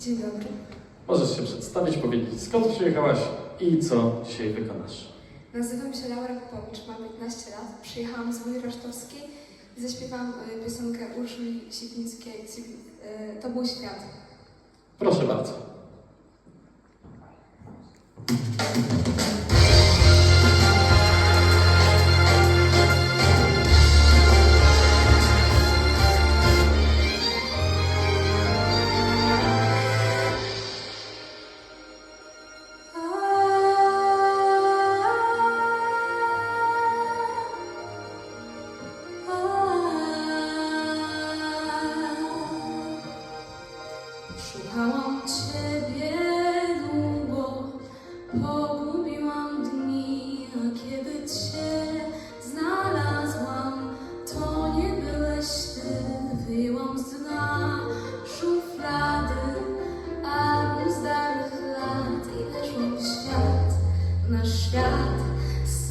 Dzień dobry. Możesz się przedstawić, powiedzieć skąd przyjechałaś i co dzisiaj wykonasz. Nazywam się Laura Popowicz, mam 15 lat. Przyjechałam z Woli Rasztowskiej i zaśpiewam y, piosenkę Urszuli Sipińskiej. y, To był świat. Proszę bardzo. Szukałam Ciebie długo, pogubiłam dni, a kiedy Cię znalazłam, to nie byłeś Ty. Wyjęłam z dna szuflady album z dawnych lat i weszłam w świat, nasz świat z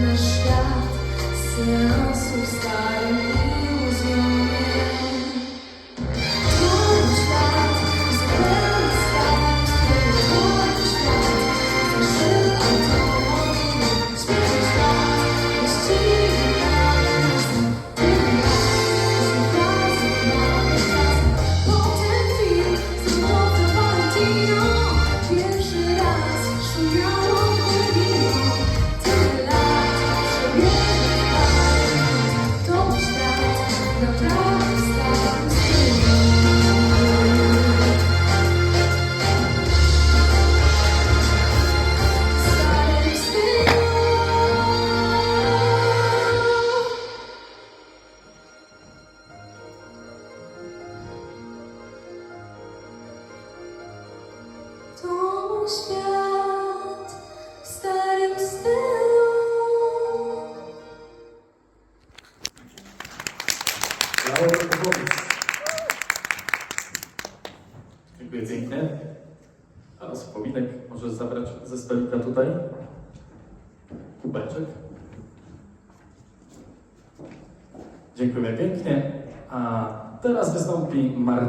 nasz świat z seansu w starym iluzjonie. To świat w starym stylu. Popowicz. Dziękuję pięknie. Teraz powinek możesz zabrać ze stolika tutaj. Kubeczek. Dziękuję pięknie. A teraz wystąpi Marta.